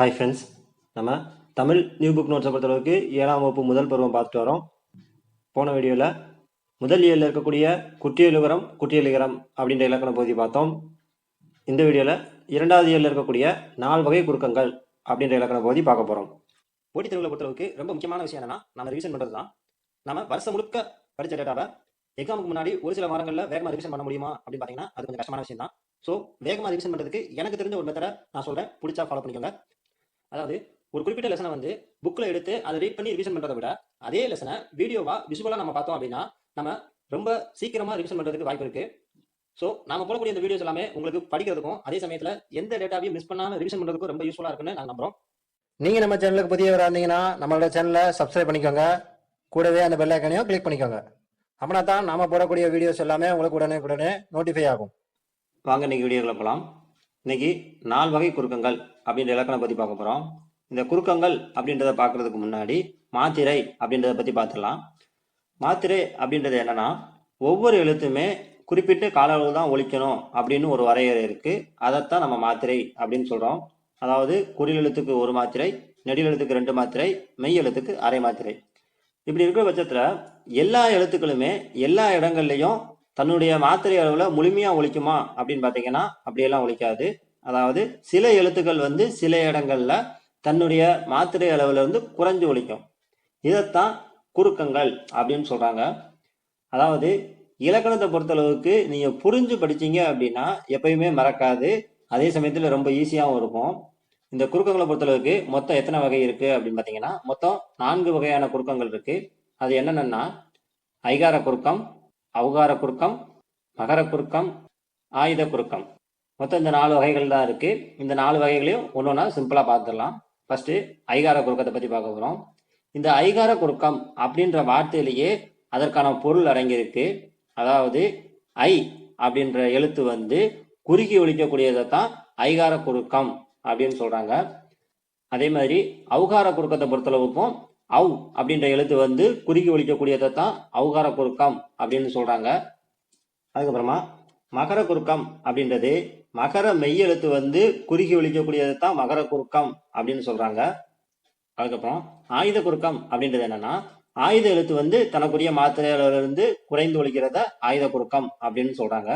Hi friends நம்ம Tamil new book நோட்ஸை பொறுத்தளவுக்கு ஏழாம் வகுப்பு முதல் பருவம் பார்த்துட்டு வரோம். போன வீடியோவில் முதல் இயலில் இருக்கக்கூடிய குற்றியலுகரம் குற்றியலுகரம் அப்படின்ற இலக்கண பகுதி பார்த்தோம். இந்த வீடியோவில் இரண்டாவது இயலில் இருக்கக்கூடிய நால் வகை குறுக்கங்கள் அப்படின்ற இலக்கண பகுதி பார்க்க போகிறோம் போட்டித் தேர்வுகளை பொறுத்தளவுக்கு ரொம்ப முக்கியமான விஷயம் என்னன்னா நம்ம ரிவிஷன் பண்ணுறது தான் நம்ம வருஷம் முழுக்க படித்த டேட்டாவை எக்ஸாமுக்கு முன்னாடி ஒரு சில வாரங்களில் வேகமாக ரிவிஷன் பண்ண முடியுமா அப்படின்னு பார்த்தீங்கன்னா அது கொஞ்சம் கஷ்டமான விஷயம் தான் ஸோ வேகமாக ரிவிஷன் பண்ணுறதுக்கு எனக்கு தெரிஞ்ச ஒரு மெத்தடை நான் சொல்கிறேன் பிடிச்சா ஃபாலோ பண்ணிக்கோங்க. அதாவது ஒரு குறிப்பிட்ட லெசனை வந்து புக்கில் எடுத்து அதை ரீட் பண்ணி ரிவிஷன் பண்ணுறதை விட அதே லெசனை வீடியோவா விஷுவலாக நம்ம பார்த்தோம் அப்படின்னா நம்ம ரொம்ப சீக்கிரமாக ரிவிஷன் பண்ணுறதுக்கு வாய்ப்பு இருக்கு. ஸோ நாம போடக்கூடிய இந்த வீடியோஸ் எல்லாமே உங்களுக்கு படிக்கிறதுக்கும் அதே சமயத்தில் எந்த டேட்டாவையும் மிஸ் பண்ணாமல் ரிவிஷன் பண்ணுறதுக்கும் ரொம்ப யூஸ்ஃபுல்லாக இருக்குன்னு நான் நம்புறோம். நீங்கள் நம்ம சேனலுக்கு புதியவராக இருந்தீங்கன்னா நம்மளோட சேனலை சப்ஸ்கிரைப் பண்ணிக்கோங்க. கூடவே அந்த பெல் ஐக்கனையும் கிளிக் பண்ணிக்கோங்க. அப்படின்னா தான் நாம போடக்கூடிய வீடியோஸ் எல்லாமே உங்களுக்கு உடனே உடனே நோட்டிஃபை ஆகும். வாங்க இன்னைக்கு வீடியோவில் போகலாம் இன்னைக்கு நாலு வகை குறுக்கங்கள் அப்படின்ற இலக்கணம் பற்றி பார்க்க போகிறோம் இந்த குறுக்கங்கள் அப்படின்றத பார்க்கறதுக்கு முன்னாடி மாத்திரை அப்படின்றத பற்றி பார்த்துடலாம். மாத்திரை அப்படின்றது என்னன்னா ஒவ்வொரு எழுத்துமே குறிப்பிட்ட கால அளவு தான் ஒழிக்கணும் அப்படின்னு ஒரு வரையறை இருக்குது அதைத்தான் நம்ம மாத்திரை அப்படின்னு சொல்கிறோம் அதாவது குறில் எழுத்துக்கு ஒரு மாத்திரை நெடில் எழுத்துக்கு ரெண்டு மாத்திரை மெய் எழுத்துக்கு அரை மாத்திரை. இப்படி இருக்கிற பட்சத்தில் எல்லா எழுத்துக்களுமே எல்லா இடங்கள்லையும் தன்னுடைய மாத்திரை அளவில் முழுமையாக ஒழிக்குமா அப்படின்னு பார்த்தீங்கன்னா அப்படியெல்லாம் ஒழிக்காது. அதாவது சில எழுத்துக்கள் வந்து சில இடங்களில் தன்னுடைய மாத்திரை அளவில் வந்து குறைஞ்சு ஒழிக்கும். இதைத்தான் குறுக்கங்கள் அப்படின்னு சொல்கிறாங்க அதாவது இலக்கணத்தை பொறுத்தளவுக்கு நீங்கள் புரிஞ்சு படிச்சீங்க அப்படின்னா எப்பயுமே மறக்காது. அதே சமயத்தில் ரொம்ப ஈஸியாகவும் இருக்கும். இந்த குறுக்கங்களை பொறுத்தளவுக்கு மொத்தம் எத்தனை வகை இருக்குது அப்படின்னு பார்த்தீங்கன்னா மொத்தம் நான்கு வகையான குறுக்கங்கள் இருக்குது அது என்னென்னா ஐகார குறுக்கம் அவுகார குறுக்கம் மகர குறுக்கம் ஆயுத குறுக்கம். மொத்தம் இந்த நாலு வகைகள் தான் இருக்கு. இந்த நாலு வகைகளையும் ஒன்னொன்னா சிம்பிளா பார்த்துடலாம். ஃபர்ஸ்ட் ஐகார குறுக்கத்தை பத்தி பார்க்க போறோம். இந்த ஐகார குறுக்கம் அப்படின்ற வார்த்தையிலேயே அதற்கான பொருள் அடங்கியிருக்கு. அதாவது ஐ அப்படின்ற எழுத்து வந்து குறுகி ஒழிக்கக்கூடியதை தான் ஐகார குறுக்கம் அப்படின்னு சொல்றாங்க. அதே மாதிரி அவுகார குறுக்கத்தை பொறுத்தளவுக்கும் அவ் அப்படின்ற எழுத்து வந்து குறுகி ஒழிக்கக்கூடியதை தான் அவுகார குறுக்கம் அப்படின்னு சொல்றாங்க. அதுக்கப்புறமா மகர குறுக்கம் அப்படின்றது மகர மெய்யெழுத்து வந்து குறுகி ஒழிக்கக்கூடியதை தான் மகர குறுக்கம் அப்படின்னு சொல்றாங்க. அதுக்கப்புறம் ஆயுத குறுக்கம் அப்படின்றது என்னன்னா ஆயுத எழுத்து வந்து தனக்குரிய மாத்திரையிலிருந்து குறைந்து ஒழிக்கிறத ஆயுத குறுக்கம் அப்படின்னு சொல்றாங்க.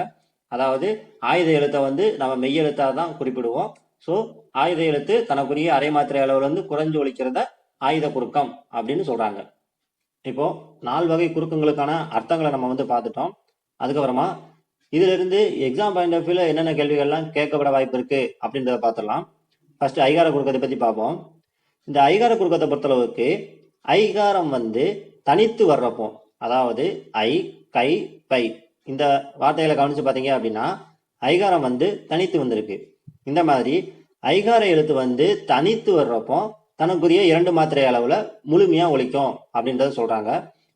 அதாவது ஆயுத எழுத்தை வந்து நம்ம மெய் எழுத்தாக தான் குறிப்பிடுவோம். ஸோ ஆயுத எழுத்து தனக்குரிய அரை மாத்திரை அளவுலேருந்து குறைஞ்சு ஒழிக்கிறத ஆயுத குறுக்கம் அப்படின்னு சொல்றாங்க. இப்போ நால் வகை குறுக்கங்களுக்கான அர்த்தங்களை நம்ம வந்து பார்த்துட்டோம். அதுக்கப்புறமா இதுல இருந்து எக்ஸாம் பாயிண்ட் ஆஃப் என்னென்ன கேள்விகள்லாம் கேட்கப்பட வாய்ப்பு இருக்கு அப்படின்றத பார்த்துடலாம். ஃபர்ஸ்ட் ஐகார குறுக்கத்தை பத்தி பார்ப்போம். இந்த ஐகார குறுக்கத்தை பொறுத்தளவுக்கு ஐகாரம் வந்து தனித்து வர்றப்போ அதாவது ஐ கை பை இந்த வார்த்தைகளை கவனிச்சு பார்த்தீங்க அப்படின்னா ஐகாரம் வந்து தனித்து வந்திருக்கு. இந்த மாதிரி ஐகார எழுத்து வந்து தனித்து வர்றப்போ தனக்குரிய இரண்டு மாத்திரை அளவுல முழுமையா ஒழிக்கும் அப்படின்றத சொல்றாங்க.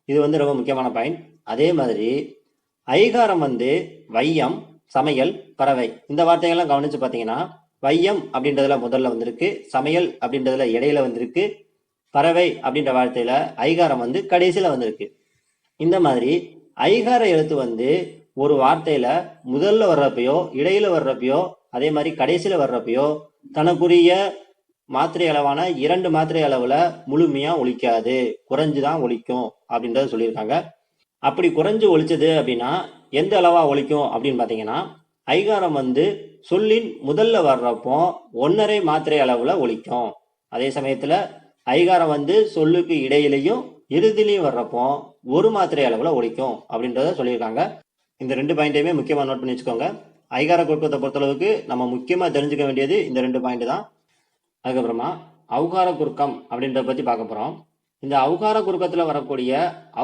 இது வந்து ரொம்ப முக்கியமான பாயிண்ட் அதே மாதிரி ஐகாரம் வந்து வையம் சமையல் பறவை. இந்த வார்த்தைகள்லாம் கவனிச்சு பார்த்தீங்கன்னா வையம் அப்படின்றதுல முதல்ல வந்திருக்கு சமையல் அப்படின்றதுல இடையில வந்திருக்கு பறவை அப்படின்ற வார்த்தையில ஐகாரம் வந்து கடைசியில வந்திருக்கு. இந்த மாதிரி ஐகார எழுத்து வந்து ஒரு வார்த்தையில முதல்ல வர்றப்பயோ இடையில வர்றப்பயோ அதே மாதிரி கடைசியில வர்றப்பயோ தனக்குரிய மாத்திரை அளவான இரண்டு மாத்திரை அளவுல முழுமையா ஒழிக்காது குறைஞ்சுதான் ஒழிக்கும் அப்படின்றத சொல்லியிருக்காங்க. அப்படி குறைஞ்சு ஒழிச்சது அப்படின்னா எந்த அளவா ஒழிக்கும் அப்படின்னு பாத்தீங்கன்னா ஐகாரம் வந்து சொல்லின் முதல்ல வர்றப்போ ஒன்னரை மாத்திரை அளவுல ஒழிக்கும். அதே சமயத்துல ஐகாரம் வந்து சொல்லுக்கு இடையிலையும் இறுதிலையும் வர்றப்போ ஒரு மாத்திரை அளவுல ஒழிக்கும் அப்படின்றத சொல்லியிருக்காங்க. இந்த ரெண்டு பாயிண்டையுமே முக்கியமா நோட் பண்ணி வச்சுக்கோங்க. ஐகார குறுக்கத்தை பொறுத்தளவுக்கு நம்ம முக்கியமா தெரிஞ்சுக்க வேண்டியது இந்த ரெண்டு பாயிண்ட் தான். அதுக்கப்புறமா அவுகார குறுக்கம் அப்படின்றத பற்றி பார்க்க போகிறோம் இந்த அவுகார குறுக்கத்தில் வரக்கூடிய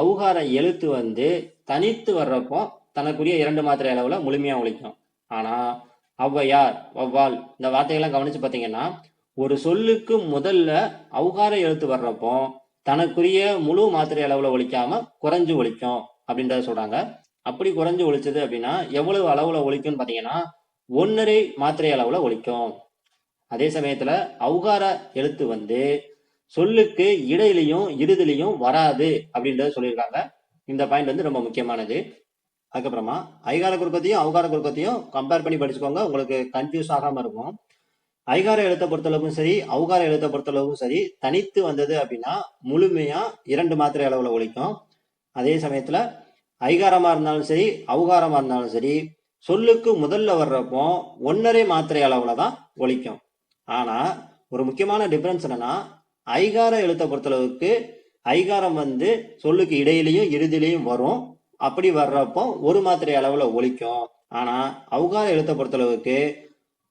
அவுகார எழுத்து வந்து தனித்து வர்றப்போ தனக்குரிய இரண்டு மாத்திரை அளவில் முழுமையாக ஒழிக்கும். ஆனால் ஔவையார் வௌவால் இந்த வார்த்தைகள்லாம் கவனித்து பார்த்தீங்கன்னா ஒரு சொல்லுக்கு முதல்ல அவுகார எழுத்து வர்றப்போ தனக்குரிய முழு மாத்திரை அளவில் ஒழிக்காம குறைஞ்சு ஒழிக்கும் அப்படின்றத சொல்றாங்க. அப்படி குறைஞ்சு ஒழிச்சது அப்படின்னா எவ்வளவு அளவுல ஒழிக்கும்னு பார்த்தீங்கன்னா ஒன்னரை மாத்திரை அளவில் ஒழிக்கும். அதே சமயத்துல அவுகார எழுத்து வந்து சொல்லுக்கு இடையிலையும் இறுதிலையும் வராது அப்படின்றத சொல்லியிருக்காங்க. இந்த பாயிண்ட் வந்து ரொம்ப முக்கியமானது. அதுக்கப்புறமா ஐகார குறுக்கத்தையும் அவகார குறுக்கத்தையும் கம்பேர் பண்ணி படிச்சுக்கோங்க. உங்களுக்கு கன்ஃபியூஸ் ஆகாம இருக்கும். ஐகார எழுத்தை பொறுத்தளவுக்கும் சரி அவகார எழுத்தை பொறுத்தளவுக்கும் சரி தனித்து வந்தது அப்படின்னா முழுமையா இரண்டு மாத்திரை அளவுல ஒழிக்கும். அதே சமயத்துல ஐகாரமா இருந்தாலும் சரி அவகாரமா இருந்தாலும் சரி சொல்லுக்கு முதல்ல வர்றப்போ ஒன்னரை மாத்திரை அளவுல தான் ஒழிக்கும். ஆனால் ஒரு முக்கியமான டிஃப்ரென்ஸ் என்னன்னா ஐகார எழுத்தை பொறுத்தளவுக்கு ஐகாரம் வந்து சொல்லுக்கு இடையிலையும் இறுதியிலையும் வரும். அப்படி வர்றப்போ ஒரு மாத்திரை அளவில் ஒழிக்கும். ஆனால் அவுகார எழுத்தை பொறுத்தளவுக்கு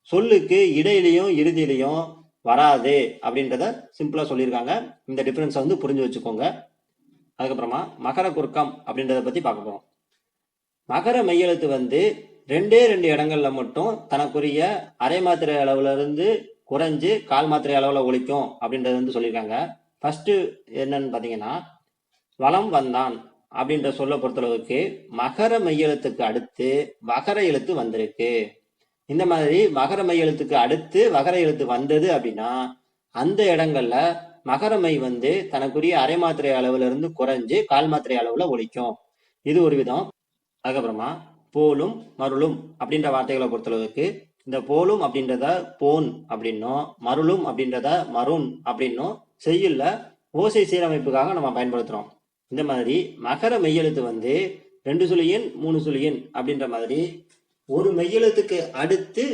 சொல்லுக்கு இடையிலையும் இறுதியிலையும் வராது அப்படின்றத சிம்பிளாக சொல்லியிருக்காங்க. இந்த டிஃப்ரென்ஸை வந்து புரிஞ்சு வச்சுக்கோங்க. அதுக்கப்புறமா மகர குறுக்கம் அப்படின்றத பற்றி பார்க்க போகிறோம் மகர மெய்யெழுத்து வந்து ரெண்டே ரெண்டு இடங்கள்ல மட்டும் தனக்குரிய அரை மாத்திரை அளவுல இருந்து குறைஞ்சு கால் மாத்திரை அளவில் ஒழிக்கும் அப்படின்றது வந்து சொல்லியிருக்காங்க. ஃபஸ்ட்டு என்னன்னு பார்த்தீங்கன்னா வளம் வந்தான் அப்படின்ற சொல்ல பொறுத்தளவுக்கு மகர மையெழுத்துக்கு அடுத்து வகர எழுத்து வந்திருக்கு. இந்த மாதிரி மகர மையெழுத்துக்கு அடுத்து வகர எழுத்து வந்தது அப்படின்னா அந்த இடங்கள்ல மகரமை வந்து தனக்குரிய அரை மாத்திரை அளவுல இருந்து குறைஞ்சு கால் மாத்திரை அளவுல ஒழிக்கும். இது ஒரு விதம். அதுக்கப்புறமா போலும் மருளும் அப்படின்ற வார்த்தைகளை பொறுத்தளவுக்கு இந்த போலும் அப்படின்றத போன் அப்படின்னும் மருளும் அப்படின்றத மருண் அப்படின்னும் செய்யுள்ள ஓசை சீரமைப்புக்காக நம்ம பயன்படுத்துறோம். இந்த மாதிரி மகர மெய்யெழுத்து வந்து ரெண்டு சுழியன் மூணு சுழியன் அப்படின்ற மாதிரி ஒரு மெய்யெழுத்துக்கு அடுத்து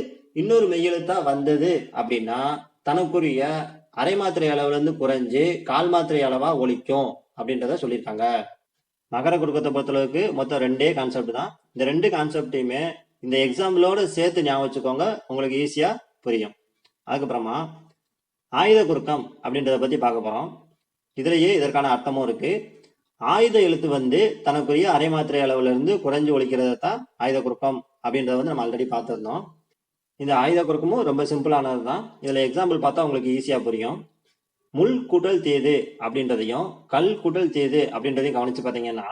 இன்னொரு மெய்யெழுத்தா வந்தது அப்படின்னா தனக்குரிய அரை மாத்திரை அளவுல இருந்து குறைஞ்சு கால் மாத்திரை அளவா ஒழிக்கும் அப்படின்றத சொல்லியிருக்காங்க. மகர குடுக்கத்தை பொறுத்தளவுக்கு மொத்தம் ரெண்டே கான்செப்ட் தான். இந்த ரெண்டு கான்செப்டையுமே இந்த எக்ஸாம்பிளோட சேர்த்து ஞாபகம் வச்சுக்கோங்க. உங்களுக்கு ஈஸியாக புரியும். அதுக்கப்புறமா ஆயுத குறுக்கம் அப்படின்றத பற்றி பார்க்க போகிறோம் இதுலேயே இதற்கான அர்த்தமும் இருக்குது ஆயுத எழுத்து வந்து தனக்குரிய அரை மாத்திரை அளவுலேருந்து குறைஞ்சு ஒழிக்கிறத தான் ஆயுத குறுக்கம் அப்படின்றத வந்து நம்ம ஆல்ரெடி பார்த்துருந்தோம். இந்த ஆயுத குறுக்கமும் ரொம்ப சிம்பிளானது தான். இதில் எக்ஸாம்பிள் பார்த்தா உங்களுக்கு ஈஸியாக புரியும். முள் கூட்டல் தேது அப்படின்றதையும் கல் கூட்டல் தேது அப்படின்றதையும் கவனித்து பார்த்தீங்கன்னா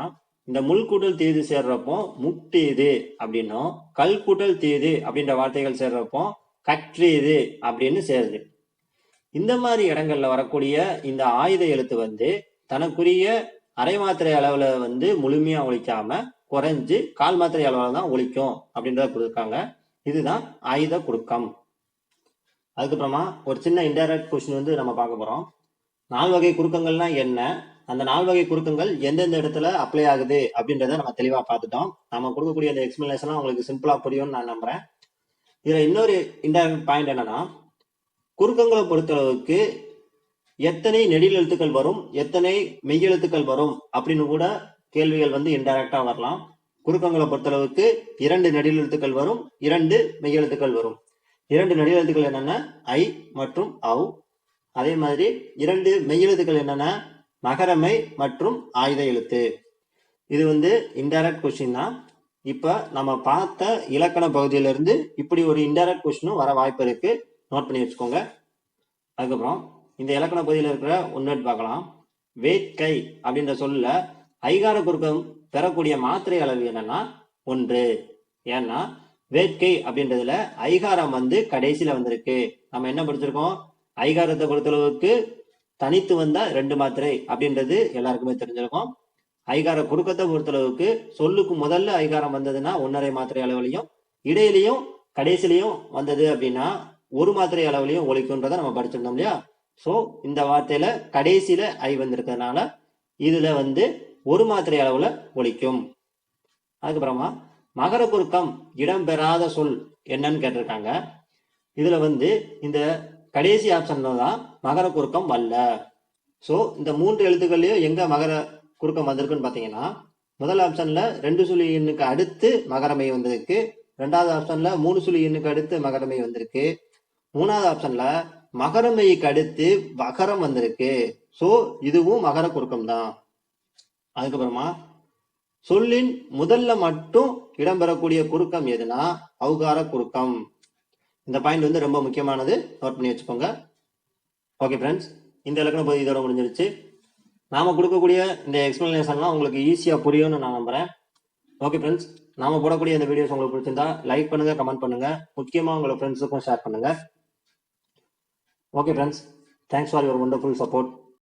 இந்த முள் கூட்டல் தேது சேர்றப்போ முட்டேது அப்படின்னும் கல் கூட்டல் தேது அப்படின்ற வார்த்தைகள் சேர்றப்போ கற்றேது அப்படின்னு சேருது. இந்த மாதிரி இடங்கள்ல வரக்கூடிய இந்த ஆயுத எழுத்து வந்து தனக்குரிய அரை மாத்திரை அளவுல வந்து முழுமையா ஒழிக்காம குறைஞ்சு கால் மாத்திரை அளவுல தான் ஒழிக்கும் அப்படின்றத கொடுத்துருக்காங்க. இதுதான் ஆயுத குறுக்கம் அதுக்கப்புறமா ஒரு சின்ன இன்டைரக்ட் கொஸ்டின் வந்து நம்ம பார்க்க போறோம். நால் வகை குறுக்கங்கள்னா என்ன? அந்த நால் வகை குறுக்கங்கள் எந்தெந்த இடத்துல அப்ளை ஆகுது அப்படின்றத நம்ம தெளிவா பார்த்துட்டோம். நம்ம கொடுக்கக்கூடிய அந்த எக்ஸ்பிளனேஷன் உங்களுக்கு சிம்பிளா புரியும்னு நான் நம்புறேன். இதுல இன்னொரு இன்டைரக்ட் பாயிண்ட் என்னன்னா குறுக்கங்களை பொறுத்தளவுக்கு எத்தனை நெடில் எழுத்துக்கள் வரும் எத்தனை மெய்யெழுத்துக்கள் வரும் அப்படின்னு கூட கேள்விகள் வந்து இன்டைரக்டா வரலாம். குறுக்கங்களை பொறுத்தளவுக்கு இரண்டு நெடில் எழுத்துக்கள் வரும் இரண்டு மெய்யெழுத்துக்கள் வரும். இரண்டு நெடில் எழுத்துக்கள் என்னென்ன? ஐ மற்றும் அவ் அதே மாதிரி இரண்டு மெய்யெழுத்துக்கள் என்னென்ன? மகரமை மற்றும் ஆயுத எழுத்து. இது வந்து இன்டைரக்ட் கொஸ்டின் தான். இப்போ நம்ம பார்த்த இலக்கண பகுதியிலிருந்து இப்படி ஒரு இன்டைரக்ட் கொஸ்டினும் வர வாய்ப்பு இருக்கு. நோட் பண்ணி வச்சுக்கோங்க. அதுக்கப்புறம் இந்த இலக்கண பகுதியில் இருக்கிற ஒன்று பார்க்கலாம். வேட்கை அப்படின்ற சொல்ல ஐகார குறுக்கம் பெறக்கூடிய மாத்திரை அளவு என்னன்னா ஒன்று. ஏன்னா வேட்கை அப்படின்றதுல ஐகாரம் வந்து கடைசியில வந்திருக்கு. நம்ம என்ன படிச்சிருக்கோம்? ஐகாரத்தை பொறுத்தளவுக்கு தனித்து வந்தா ரெண்டு மாத்திரை அப்படின்றது எல்லாருக்குமே தெரிஞ்சிருக்கும். ஐகார குறுக்கத்தை பொறுத்தளவுக்கு சொல்லுக்கு முதல்ல ஐகாரம் வந்ததுன்னா ஒன்னரை மாத்திரை அளவுலையும் இடையிலையும் கடைசிலையும் வந்தது அப்படின்னா ஒரு மாத்திரை அளவுலையும் ஒழிக்கும்ன்றதை நம்ம படிச்சிருந்தோம் இல்லையா? ஸோ இந்த வார்த்தையில கடைசியில ஐ வந்திருக்கிறதுனால இதுல வந்து ஒரு மாத்திரை அளவுல ஒழிக்கும். அதுக்கப்புறமா மகர குறுக்கம் இடம்பெறாத சொல் என்னன்னு கேட்டிருக்காங்க. இதுல வந்து இந்த கடைசி ஆப்ஷன்ல தான் மகர குறுக்கம் வல்ல ஸோ இந்த மூன்று எழுத்துக்கள்லையும் எங்க மகர குறுக்கம் வந்திருக்குன்னு பார்த்தீங்கன்னா முதல் ஆப்ஷன்ல ரெண்டு சுழி எண்ணுக்கு அடுத்து மகரமை வந்திருக்கு. ரெண்டாவது ஆப்ஷன்ல மூணு சுழி எண்ணுக்கு அடுத்து மகரமை வந்திருக்கு. மூணாவது ஆப்ஷன்ல மகரமைக்கு அடுத்து மகரம் வந்திருக்கு. ஸோ இதுவும் மகர குறுக்கம் தான். அதுக்கப்புறமா சொல்லின் முதல்ல மட்டும் இடம்பெறக்கூடிய குறுக்கம் எதுனா அவுகார குறுக்கம். இந்த பாயிண்ட் வந்து ரொம்ப முக்கியமானது. நோட் பண்ணி வச்சுக்கோங்க. ஓகே ஃப்ரெண்ட்ஸ் இந்த இலக்கண பகுதி இதோட முடிஞ்சிருச்சு. நாம் கொடுக்கக்கூடிய இந்த எக்ஸ்பிளனேஷன்லாம் உங்களுக்கு ஈஸியாக புரியும்னு நான் நம்புகிறேன் ஓகே ஃப்ரெண்ட்ஸ் நாம போடக்கூடிய இந்த வீடியோஸ் உங்களுக்கு பிடிச்சிருந்தா லைக் பண்ணுங்கள் கமெண்ட் பண்ணுங்கள் முக்கியமாக உங்களோட ஃப்ரெண்ட்ஸுக்கும் ஷேர் பண்ணுங்கள் okay friends thanks for your wonderful support